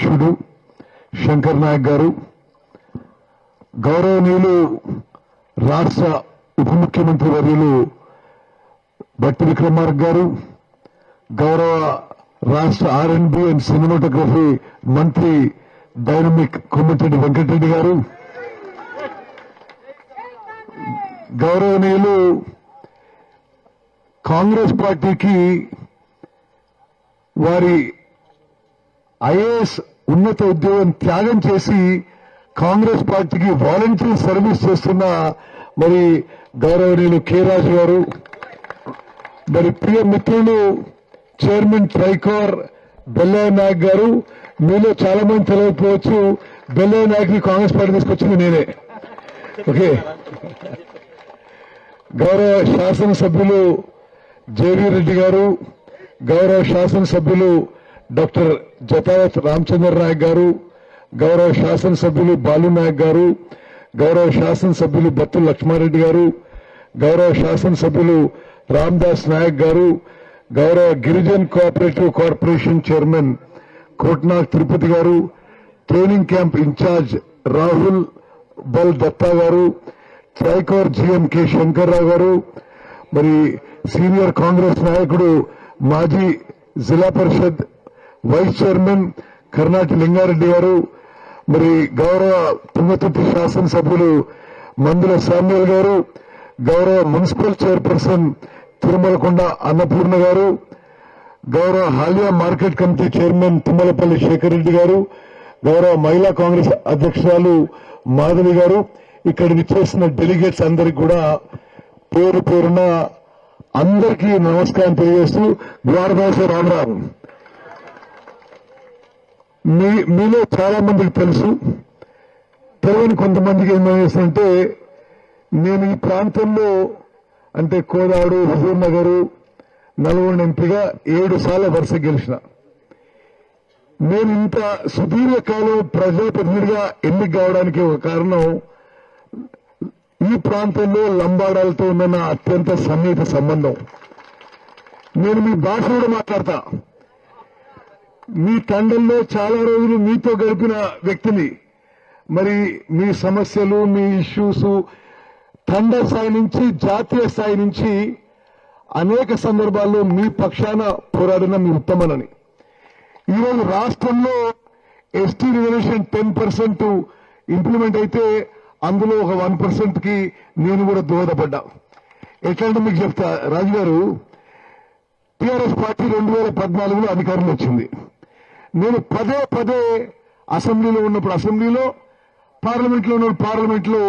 అధ్యక్షుడు శంకర్ నాయక్ గారు గౌరవనీయులు రాష్ట్ర ఉప ముఖ్యమంత్రి వర్యులు బట్టి విక్రమార్క్ గారు గౌరవ రాష్ట్ర R and B and cinematography మంత్రి డైనమిక్ కొమ్మటిరెడ్డి వెంకటరెడ్డి గారు గౌరవనీయులు కాంగ్రెస్ పార్టీకి వారి ఐఏఎస్ ఉన్నత ఉద్యోగం త్యాగం చేసి కాంగ్రెస్ పార్టీకి వాలంటీర్ సర్వీస్ చేస్తున్న మరి గౌరవనీయులు కె రాజు గారు మరి ప్రియ మిత్రులు చైర్మన్ ట్రైకోర్ బెల్లయ్య నాయక్ గారు మీలో చాలా మంది తెలియకపోవచ్చు బెల్లయ్య నాయక్ని కాంగ్రెస్ పార్టీ తీసుకొచ్చింది నేనే. ఓకే. గౌరవ శాసనసభ్యులు జేవీ రెడ్డి గారు గౌరవ శాసనసభ్యులు డాక్టర్ జతావత్ రామచంద్ర నాయక్ గారు గౌరవ శాసనసభ్యులు బాలు నాయక్ గారు గౌరవ శాసనసభ్యులు బత్తుల లక్ష్మారెడ్డి గారు గౌరవ శాసనసభ్యులు రామ్దాస్ నాయక్ గారు గౌరవ Girijan cooperative corporation chairman Kotnath Tirupati గారు ట్రైనింగ్ క్యాంప్ ఇన్ఛార్జ్ రాహుల్ బల్ దత్తా గారు ట్రైకోర్ జిఎంకే శంకర్రావు గారు మరి సీనియర్ కాంగ్రెస్ నాయకుడు మాజీ జిల్లా పరిషత్ వైస్ చైర్మన్ కర్ణాటి లింగారెడ్డి గారు మరి గౌరవ తుంగతుర్తి శాసనసభ్యులు మందుల శామ్యుల్ గారు గౌరవ మున్సిపల్ చైర్పర్సన్ తిరుమలకొండ అన్నపూర్ణ గారు గౌరవ Haliya market committee chairman Tummalapalli Shekar Reddy గారు గౌరవ మహిళా కాంగ్రెస్ అధ్యక్షురాలు మాధవి గారు ఇక్కడ విచ్చేసిన డెలిగేట్స్ అందరికి కూడా పేరు పేరున అందరికీ నమస్కారం తెలియజేస్తూ ద్వారదాస రామరావు మీ మీలో చాలా మందికి తెలుసు. తెలియని కొంతమందికి ఏం చేస్తుంటే నేను ఈ ప్రాంతంలో అంటే కోదాడు హుజూర్ నగరు నల్గొండ ఎంపీగా ఏడు సార్లు వరుస గెలిచిన. నేను ఇంత సుదీర్ఘకాలం ప్రజాప్రతినిధిగా ఎన్నిక కావడానికి ఒక కారణం ఈ ప్రాంతంలో లంబాడాలతో ఉన్న అత్యంత సన్నిహిత సంబంధం. నేను మీ భాష కూడా మాట్లాడతా. మీ తండల్లో చాలా రోజులు మీతో గడిపిన వ్యక్తిని. మరి మీ సమస్యలు మీ ఇష్యూస్ తండ స్థాయి నుంచి జాతీయ స్థాయి నుంచి అనేక సందర్భాల్లో మీ పక్షాన పోరాడిన మీ ఉత్తమనని. ఈరోజు రాష్ట్రంలో ST reservation ten percent implement అయితే అందులో ఒక వన్ పర్సెంట్కి నేను కూడా దోహదపడ్డా. ఎట్లాంటి మీకు చెప్తా రాజు గారు టీఆర్ఎస్ పార్టీ రెండు వేల పద్నాలుగులో అధికారంలో వచ్చింది. నేను పదే పదే అసెంబ్లీలో ఉన్నప్పుడు అసెంబ్లీలో పార్లమెంట్లో ఉన్నప్పుడు పార్లమెంట్లో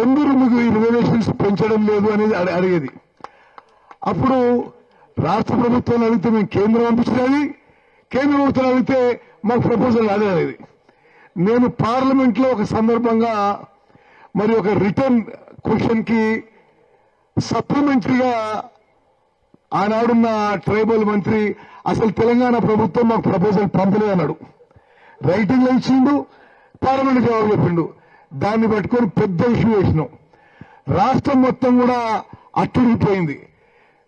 ఎందుకు మీకు ఈ రిజర్వేషన్స్ పెంచడం లేదు అనేది అడిగేది. అప్పుడు రాష్ట్ర ప్రభుత్వాన్ని అడిగితే మేము కేంద్రం పంపించినది కేంద్ర ప్రభుత్వం అడిగితే మాకు ప్రపోజల్ రాదే అనేది. నేను పార్లమెంట్లో ఒక సందర్భంగా మరి ఒక రిటర్న్ క్వశ్చన్కి సప్లిమెంటరీగా ఆనాడున్న ట్రైబల్ మంత్రి అసలు తెలంగాణ ప్రభుత్వం మాకు ప్రపోజల్ పంపలేదు అన్నాడు. రైటింగ్లో ఇచ్చిండు పార్లమెంట్ జవాబు చెప్పిండు. దాన్ని పట్టుకొని పెద్ద ఇష్యూ చేసినాం. రాష్ట్రం మొత్తం కూడా అట్టుడిగిపోయింది.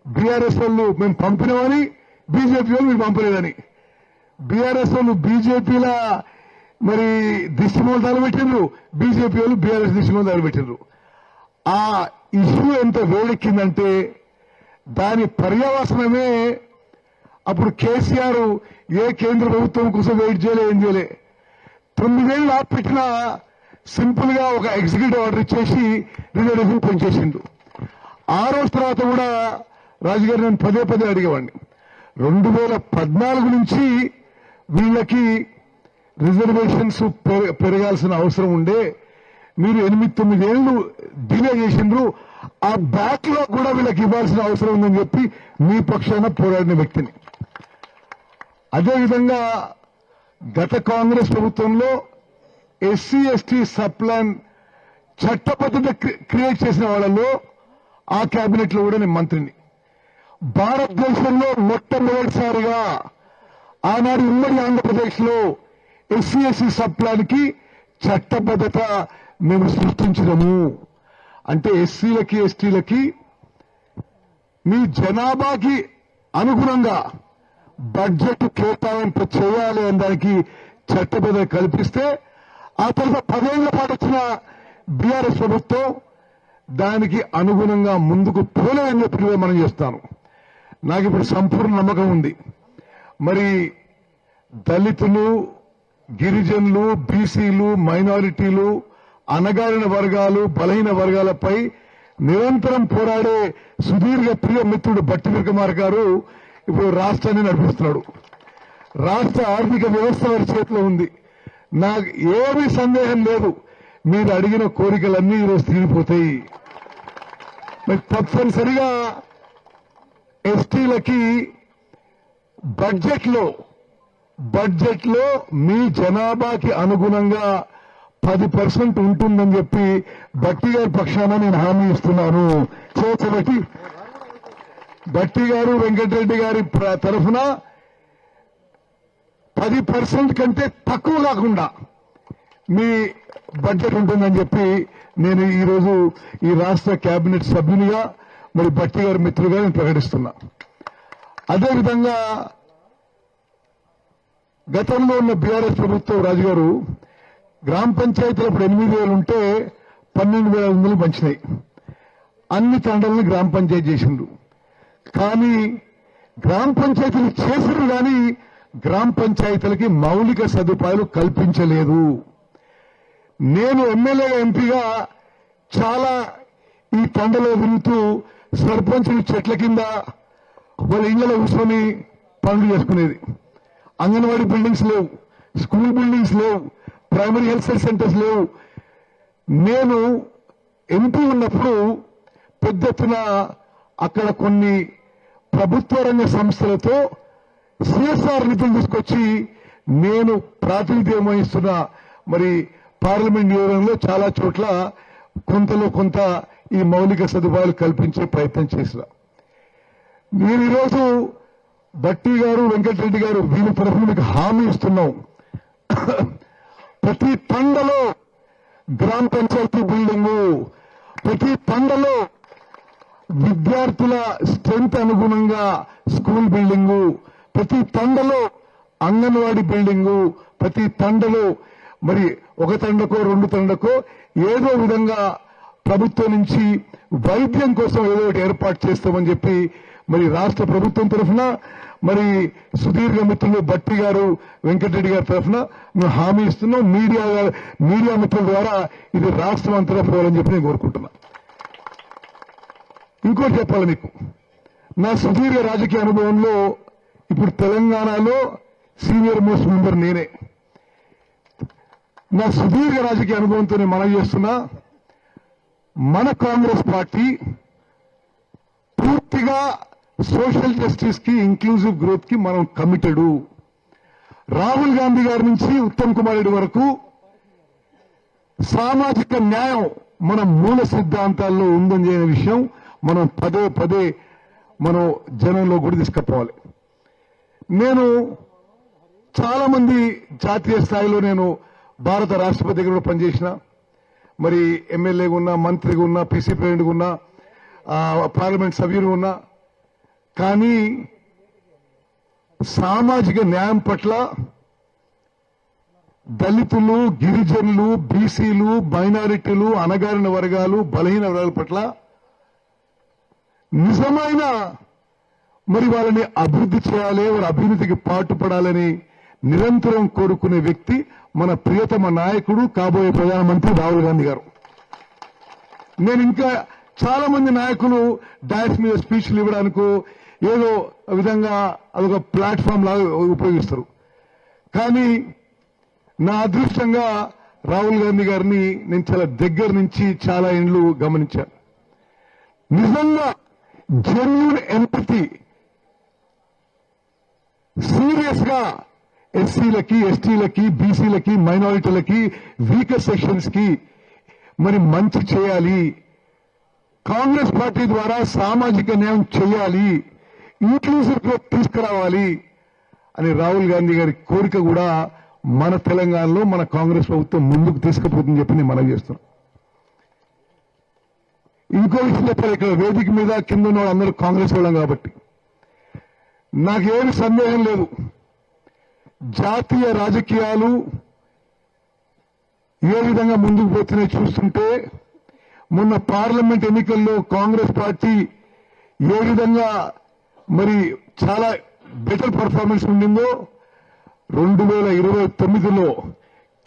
బీఆర్ఎస్ వాళ్ళు మేము పంపినామని బీజేపీ వాళ్ళు మీరు పంపలేదని. బీఆర్ఎస్ వాళ్ళు బీజేపీలా మరి దిశమూలతాలు పెట్టిండ్రు బీజేపీ వాళ్ళు బీఆర్ఎస్ దిశమూలతాలు పెట్టిండ్రు. ఆ ఇష్యూ ఎంత వేడెక్కిందంటే దాని పర్యవసనమే అప్పుడు కేసీఆర్ ఏ కేంద్ర ప్రభుత్వం కోసం వెయిట్ చేయలే ఏం చేయలే. తొమ్మిదేళ్ళు ఆపెట్టిన సింపుల్గా ఒక ఎగ్జిక్యూటివ్ ఆర్డర్ ఇచ్చేసి రిజర్వేషన్ పనిచేసిండు. ఆ రోజు తర్వాత కూడా రాజుగారు నేను పదే పదే అడిగేవాడిని. రెండు వేల పద్నాలుగు నుంచి వీళ్ళకి రిజర్వేషన్స్ పెరగాల్సిన అవసరం ఉండే మీరు ఎనిమిది తొమ్మిది ఏళ్ళు డిలే చేసిండ్రు ఆ బ్యాక్లో కూడా వీళ్ళకి ఇవ్వాల్సిన అవసరం ఉందని చెప్పి మీ పక్షాన పోరాడిన వ్యక్తిని. అదేవిధంగా గత కాంగ్రెస్ ప్రభుత్వంలో ఎస్సీ ఎస్టీ సప్లాన్ చట్టబద్ధత క్రి- క్రియేట్ చేసిన వాళ్ళలో ఆ కేబినెట్లో కూడా నేను మంత్రిని. భారతదేశంలో మొట్టమొదటిసారిగా ఆనాడు ఉమ్మడి ఆంధ్రప్రదేశ్లో ఎస్సీ ఎస్సీ సప్లాన్కి చట్టబద్ధత మేము సృష్టించడము. అంటే ఎస్సీలకి ఎస్టీలకి మీ జనాభాకి అనుగుణంగా బడ్జెట్ కేటాయింపు చేయాలి అనే దానికి చట్టబద్ధ కల్పిస్తే ఆ తర్వాత పదేళ్ళ పాటు వచ్చిన బీఆర్ఎస్ ప్రభుత్వం దానికి అనుగుణంగా ముందుకు పోలేదని చెప్పి మనం చేస్తాను. నాకు ఇప్పుడు సంపూర్ణ నమ్మకం ఉంది. మరి దళితులు గిరిజనులు బీసీలు మైనారిటీలు అనగారిన వర్గాలు బలహీన వర్గాలపై నిరంతరం పోరాడే సుదీర్ఘ ప్రియ మిత్రుడు బట్టి విక్రమార్ గారు ఇప్పుడు రాష్ట్రాన్ని నడిపిస్తున్నాడు. రాష్ట్ర ఆర్థిక వ్యవస్థ వారి చేతిలో ఉంది. నాకు ఏమీ సందేహం లేదు. మీరు అడిగిన కోరికలన్నీ ఈరోజు తీరిపోతాయి. తప్పనిసరిగా ఎస్టీలకి బడ్జెట్లో బడ్జెట్లో మీ జనాభాకి అనుగుణంగా పది పర్సెంట్ ఉంటుందని చెప్పి భట్టి గారి పక్షాన నేను హామీ ఇస్తున్నాను. చేర్చబట్టి భట్టి గారు వెంకటరెడ్డి గారి తరఫున పది పర్సెంట్ కంటే తక్కువ కాకుండా మీ బడ్జెట్ ఉంటుందని చెప్పి నేను ఈ రోజు ఈ రాష్ట్ర కేబినెట్ సభ్యునిగా మరి భట్టి గారి మిత్రులుగా నేను ప్రకటిస్తున్నా. అదేవిధంగా గతంలో ఉన్న బీఆర్ఎస్ ప్రభుత్వం రాజుగారు గ్రామ పంచాయతీలు అప్పుడు ఎనిమిది వేలు ఉంటే పన్నెండు వేల ఐదు వందలు పంచినాయి. అన్ని తండలను గ్రామ పంచాయతీ చేసిండు. కానీ గ్రామ పంచాయతీలు చేసిరు కానీ గ్రామ పంచాయతీలకి మౌలిక సదుపాయాలు కల్పించలేదు. నేను ఎమ్మెల్యే ఎంపీగా చాలా ఈ తండలో తిరుగుతూ సర్పంచులు చెట్ల కింద వాళ్ళ ఇళ్ళలో కూర్చొని పనులు చేసుకునేది. అంగన్వాడీ బిల్డింగ్స్ లేవు స్కూల్ బిల్డింగ్స్ లేవు ప్రైమరీ హెల్త్ సెంటర్స్ లేవు. నేను ఎంపీ ఉన్నప్పుడు పెద్ద ఎత్తున అక్కడ కొన్ని ప్రభుత్వ రంగ సంస్థలతో సిఎస్ఆర్ నిధులు తీసుకొచ్చి నేను ప్రాతినిధ్యం వహిస్తున్న మరి పార్లమెంట్ నియోజకంలో చాలా చోట్ల కొంతలో కొంత ఈ మౌలిక సదుపాయాలు కల్పించే ప్రయత్నం చేసిన. నేను ఈరోజు భట్టి గారు వెంకటరెడ్డి గారు వీళ్ళ తరఫున మీకు హామీ ఇస్తున్నాం. ప్రతి తండలో గ్రామ పంచాయతీ బిల్డింగు ప్రతి తండలో విద్యార్థుల స్ట్రెంత్ అనుగుణంగా స్కూల్ బిల్డింగు ప్రతి తండలో అంగన్వాడీ బిల్డింగు ప్రతి తండలో మరి ఒక తండకో రెండు తండకో ఏదో విధంగా ప్రభుత్వం నుంచి వైద్యం కోసం ఏదో ఒకటి ఏర్పాటు చేస్తామని చెప్పి మరి రాష్ట్ర ప్రభుత్వం తరఫున మరి సుదీర్ఘ మిత్రులు భట్టి గారు వెంకటరెడ్డి గారి తరఫున మేము హామీ ఇస్తున్నాం. మీడియా మీడియా మిత్రుల ద్వారా ఇది రాష్ట్రం అంతటా పోవాలని చెప్పి నేను కోరుకుంటున్నా. ఇంకోటి చెప్పాలి మీకు. నా సుదీర్ఘ రాజకీయ అనుభవంలో ఇప్పుడు తెలంగాణలో సీనియర్ మోస్ట్ మెంబర్ నేనే. నా సుదీర్ఘ రాజకీయ అనుభవంతో నేను మనం చేస్తున్నా. మన కాంగ్రెస్ పార్టీ పూర్తిగా సోషల్ జస్టిస్కి ఇంక్లూజివ్ గ్రోత్కి మనం కమిటెడ్. రాహుల్ గాంధీ గారి నుంచి ఉత్తమ్ కుమార్ రెడ్డి వరకు సామాజిక న్యాయం మన మూల సిద్ధాంతాల్లో ఉందని విషయం మనం పదే పదే మనం జనంలో కూడా తీసుకుపోవాలి. నేను చాలా మంది జాతీయ స్థాయిలో నేను భారత రాష్ట్రపతి దగ్గర కూడా పనిచేసిన. మరి ఎమ్మెల్యేగా ఉన్నా మంత్రిగా ఉన్నా పీసీ ప్రెసిడెంట్గా ఉన్నా పార్లమెంట్ సభ్యులు ఉన్నా కానీ సామాజిక న్యాయం పట్ల దళితులు గిరిజనులు బీసీలు మైనారిటీలు అణగారిన వర్గాలు బలహీన వర్గాల పట్ల నిజమైన మరి వాళ్ళని అభివృద్ధి చేయాలి వారి అభివృద్ధికి పాటుపడాలని నిరంతరం కోరుకునే వ్యక్తి మన ప్రియతమ నాయకుడు కాబోయే ప్రధానమంత్రి రాహుల్ గాంధీ గారు. నేను ఇంకా చాలా మంది నాయకులు డయాస్ మీద స్పీచ్లు ఇవ్వడానికి ఏదో విధంగా అదొక ప్లాట్ఫామ్ లాగా ఉపయోగిస్తారు. కానీ నా అదృష్టంగా రాహుల్ గాంధీ గారిని నేను చాలా దగ్గర నుంచి చాలా ఇండ్లు గమనించాను నిజంగా జెన్యున్ ఎంపతి సీరియస్గా ఎస్సీలకి ఎస్టీలకి బీసీలకి మైనారిటీలకి వీకర్ సెక్షన్స్కి మరి మంచి చేయాలి. కాంగ్రెస్ పార్టీ ద్వారా సామాజిక న్యాయం చేయాలి. ఇంక్లూసివ్ గ్రోత్ తీసుకురావాలి అని రాహుల్ గాంధీ గారి కోరిక కూడా మన తెలంగాణలో మన కాంగ్రెస్ ప్రభుత్వం ముందుకు తీసుకుపోతుందని చెప్పి నేను మనం చేస్తున్నాం ఇంకో విషయం చెప్పారు ఇక్కడ వేదిక మీద కింద ఉన్న వాళ్ళందరూ కాంగ్రెస్ వాళ్ళం కాబట్టి. నాకేమి సందేహం లేదు. జాతీయ రాజకీయాలు ఏ విధంగా ముందుకు పోతున్నాయి చూస్తుంటే మొన్న పార్లమెంట్ ఎన్నికల్లో కాంగ్రెస్ పార్టీ ఏ విధంగా మరి చాలా బెటర్ పర్ఫార్మెన్స్ ఉండిందో రెండు వేల ఇరవై తొమ్మిదిలో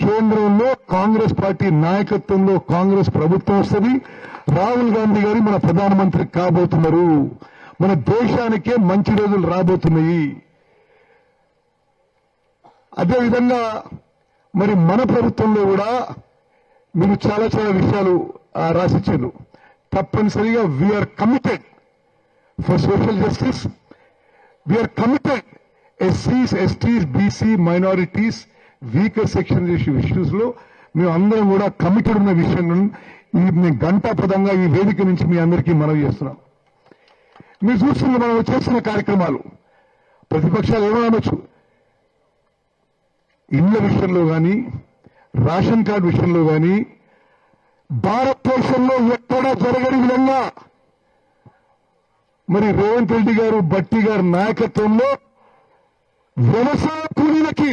కేంద్రంలో కాంగ్రెస్ పార్టీ నాయకత్వంలో కాంగ్రెస్ ప్రభుత్వం వస్తుంది. రాహుల్ గాంధీ గారి మన ప్రధానమంత్రి కాబోతున్నారు. మన దేశానికే మంచి రోజులు రాబోతున్నాయి. అదేవిధంగా మరి మన ప్రభుత్వంలో కూడా మీరు చాలా చాలా విషయాలు రాసిచ్చారు. తప్పనిసరిగా we are committed for social justice are committed. ఎస్సీస్ STs BC minorities weaker section ఇష్యూస్లో మేము అందరం కూడా కమిటెడ్ ఉన్న విషయం ఈ మేము గంటాపదంగా ఈ వేదిక నుంచి మీ అందరికీ మనవి చేస్తున్నాం. మీరు చూస్తున్న మనం చేస్తున్న కార్యక్రమాలు ప్రతిపక్షాలు ఏమనొచ్చు ఇళ్ళ విషయంలో కానీ రేషన్ కార్డు విషయంలో కానీ భారతదేశంలో ఎక్కడా జరగని విధంగా మరి రేవంత్ రెడ్డి గారు బట్టి గారి నాయకత్వంలో వ్యవసాయ కూలీలకి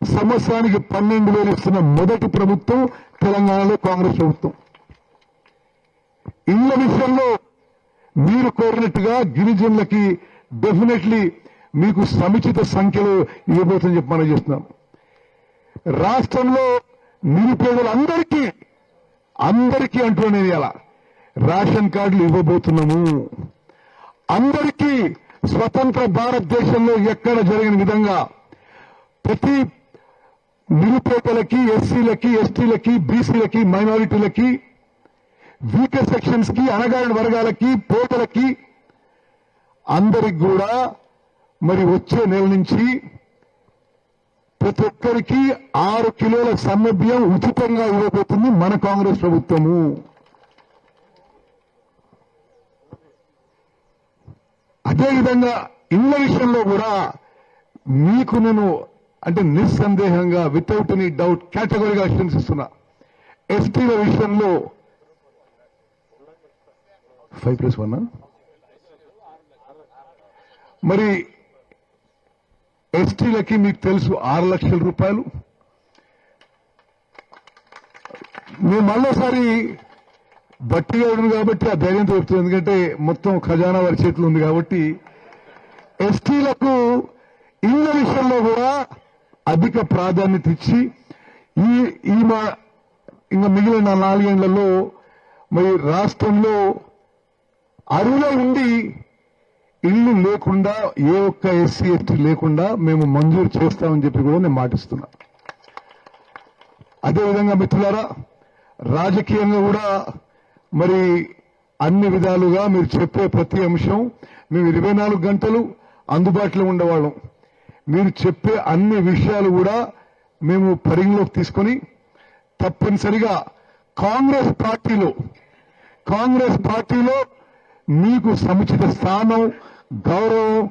సంవత్సరానికి పన్నెండు వేలు ఇస్తున్న మొదటి ప్రభుత్వం తెలంగాణలో కాంగ్రెస్ ప్రభుత్వం. ఇళ్ళ విషయంలో మీరు కోరినట్టుగా గిరిజనులకి డెఫినెట్లీ మీకు సముచిత సంఖ్యలో ఇవ్వబోతుందని చెప్పి మనం చేస్తున్నాం. రాష్ట్రంలో నిరుపేదలందరికీ అందరికీ అంటున్నాను నేను ఇలా రేషన్ కార్డులు ఇవ్వబోతున్నాము. అందరికీ స్వతంత్ర భారతదేశంలో ఎక్కడ జరిగిన విధంగా ప్రతి నిరుపేదలకి ఎస్సీలకి ఎస్టీలకి బీసీలకి మైనారిటీలకి వీకర్ సెక్షన్స్కి అణగారిన వర్గాలకి పేదలకి అందరికి కూడా మరి వచ్చే నెల నుంచి ప్రతి ఒక్కరికి ఆరు కిలోల సన్నబియ్యం ఉచితంగా ఇవ్వబోతుంది మన కాంగ్రెస్ ప్రభుత్వము. అదేవిధంగా ఇళ్ళ విషయంలో కూడా మీకు నేను అంటే నిస్సందేహంగా వితౌట్ ఎనీ డౌట్ కేటగిరీగా అష్యూరెన్స్ ఇస్తున్నా ఎస్టీల విషయంలో ఫైవ్ ప్లస్ వన్ మరి ఎస్టీలకి మీకు తెలుసు ఆరు లక్షల రూపాయలు. మేము మళ్ళీసారి బట్టి ఉంది కాబట్టి ఆ ధైర్యం చెప్తుంది ఎందుకంటే మొత్తం ఖజానా వారి చేతిలో ఉంది కాబట్టి ఎస్టీలకు ఇళ్ళ విషయంలో కూడా అధిక ప్రాధాన్యత ఇచ్చి ఈ ఈ మా ఇంకా మిగిలిన నాలుగేళ్ళలో మరి రాష్ట్రంలో అరువులో ఉండి ఇల్లు లేకుండా ఏ ఒక్క ఎస్సీ ఎస్టీ లేకుండా మేము మంజూరు చేస్తామని చెప్పి కూడా నేను మాటిస్తున్నా. అదేవిధంగా మిత్రులారా రాజకీయంగా కూడా మరి అన్ని విధాలుగా మీరు చెప్పే ప్రతి అంశం మేము ఇరవై నాలుగు గంటలు అందుబాటులో ఉండేవాళ్ళం. మీరు చెప్పే అన్ని విషయాలు కూడా మేము పరిగణలోకి తీసుకొని తప్పనిసరిగా కాంగ్రెస్ పార్టీలో కాంగ్రెస్ పార్టీలో మీకు సముచిత స్థానం గౌరవం